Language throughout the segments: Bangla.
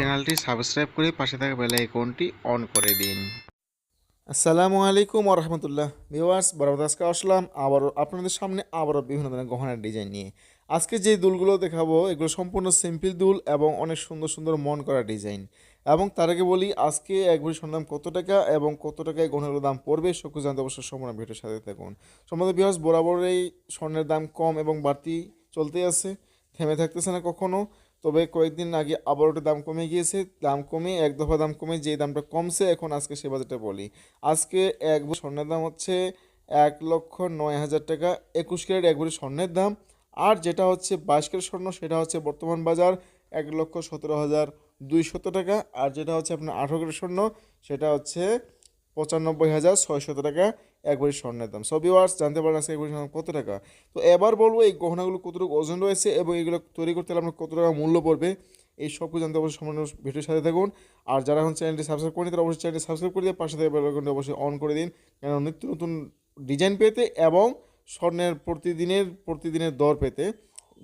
চ্যানেলটি সাবস্ক্রাইব করে পাশে থাকা বেল আইকনটি অন করে দিন। আসসালামু আলাইকুম রহমতুল্লাহ। ভিওয়ার্স বরাবর আজকে আসলাম আবারও আপনাদের সামনে আবারও বিভিন্ন ধরনের গহনার ডিজাইন নিয়ে। আজকে যে দুলগুলো দেখাবো, এগুলো সম্পূর্ণ সিম্পল দুল এবং অনেক সুন্দর সুন্দর মন করা ডিজাইন। এবং তার আগে বলি, আজকে এক ভরি কত টাকা এবং কত টাকায় গহনাগুলোর দাম পড়বে সব কিছু জানতে অবশ্যই সম্পূর্ণ ভিডিওর সাথে থাকুন। সম্বন্ধে ভিওয়ার্স বরাবর এই স্বর্ণের দাম কম এবং বাড়তি চলতেই আছে, থেমে থাকতেছে না কখনো। তবে কয়েকদিন আগে আবার ওটা দাম কমে গিয়েছে, দাম কমে, এক দফা দাম কমে যে দামটা কমছে, এখন আজকে সে বাজারটা বলি। আজকে এক স্বর্ণের দাম হচ্ছে এক লক্ষ নয় হাজার টাকা, একুশ ক্যারেট এক ভরি স্বর্ণের দাম। আর যেটা হচ্ছে বাইশ ক্যারেট স্বর্ণ, সেটা হচ্ছে বর্তমান বাজার এক লক্ষ সতেরো হাজার দুইশত টাকা। আর যেটা হচ্ছে আপনার আঠারো ক্যারেট স্বর্ণ, সেটা হচ্ছে পঁচানব্বই হাজার ছয়শত টাকা। এক ভরি স্বর্ণের দাম। সো ভিওয়ার্স জানতে পারেন আজকে এক ভরি স্বর্ণ কত টাকা? তো এবার বলব, এই গহনাগুলো কতটুকু ওজন রয়েছে এবং এগুলো তৈরি করতে হলে আপনার কত টাকা মূল্য পড়বে? এই সব কিছু জানতে অবশ্যই সম্পূর্ণ ভিডিওর সাথে থাকুন। আর যারা এখন চ্যানেলটি সাবস্ক্রাইব করেনি, তারা অবশ্যই চ্যানেলটি সাবস্ক্রাইব করে দিয়ে পাশে থেকে বেল আইকনটি অবশ্যই অন করে দিন। কেন নিত্য নতুন ডিজাইন পেতে এবং স্বর্ণের প্রতিদিনের প্রতিদিনের দর পেতে।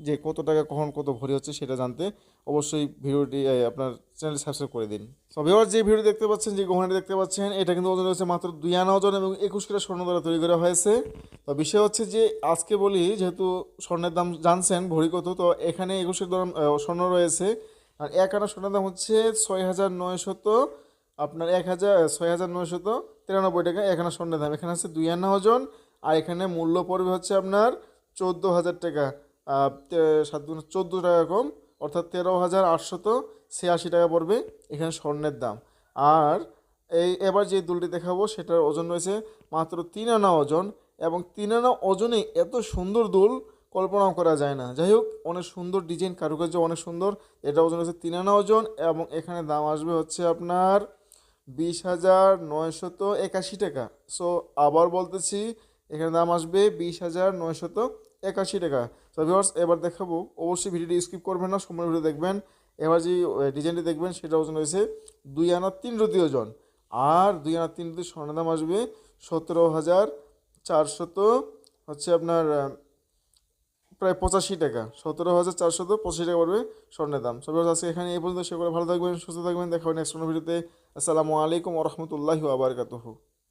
যে কত টাকা কখন কত ভরি হচ্ছে সেটা জানতে অবশ্যই ভিডিওটি আপনার চ্যানেল সাবস্ক্রাইব করে দিন। সব এবার যে ভিডিও দেখতে পাচ্ছেন যে গহনাটি দেখতে পাচ্ছেন এটা কিন্তু ওজন রয়েছে মাত্র দুই আনা ওজন এবং একুশ কিলো স্বর্ণ দ্বারা তৈরি করা হয়েছে। তো বিষয় হচ্ছে যে আজকে বলি যেহেতু স্বর্ণের দাম জানছেন ভরি কত তো এখানে একুশ কিলো দাম, স্বর্ণ রয়েছে। আর এক আনা স্বর্ণের দাম হচ্ছে ছয় হাজার নয়শত আপনার এক হাজার ছয় হাজার নয়শত তিরানব্বই টাকা এক আনা স্বর্ণের দাম। এখানে আছে দুই আনা ওজন আর এখানে মূল্য পড়বে হচ্ছে আপনার চোদ্দ হাজার টাকা। তে- সাত দুগুণে চোদ্দ টাকা কম, অর্থাৎ তেরো হাজার আটশত ছিয়াশি টাকা পড়বে এখানে স্বর্ণের দাম। আর এই এবার যে দুলটি দেখাবো, সেটার ওজন রয়েছে মাত্র তিন আনা ওজন এবং তিন আনা ওজনে এত সুন্দর দুল কল্পনাও করা যায় না। যাই হোক, অনেক সুন্দর ডিজাইন, কারুকার্য অনেক সুন্দর। এটা ওজন হচ্ছে তিন আনা ওজন এবং এখানে দাম আসবে হচ্ছে আপনার বিশ হাজার নয়শত একাশি টাকা। সো আবার বলতেছি, এখানে দাম আসবে বিশ হাজার নয়শত একাশি টাকা। তো ভিউয়ার্স এবার দেখাবো। অবশ্যই ভিডিওটি স্কিপ করবেন না, সম্পূর্ণ ভিডিও দেখবেন। এবার যে ডিজাইনটি দেখবেন, সেটা ওজন রয়েছে দুই আনা তিন রতি ওজন। আর দুই আনা তিন রতি স্বর্ণের দাম আসবে সতেরো হাজার চারশত, হচ্ছে আপনার প্রায় পঁচাশি টাকা। সতেরো হাজার চারশত পঁচাশি টাকা পড়বে স্বর্ণের দাম। সবাই আজকে এখানে এই পর্যন্ত। সেগুলো ভালো থাকবেন, সুস্থ থাকবেন। দেখা হবে নেক্সট ভিডিওতে। আসসালামু আলাইকুম রহমতুল্লাহি আবরকাতহু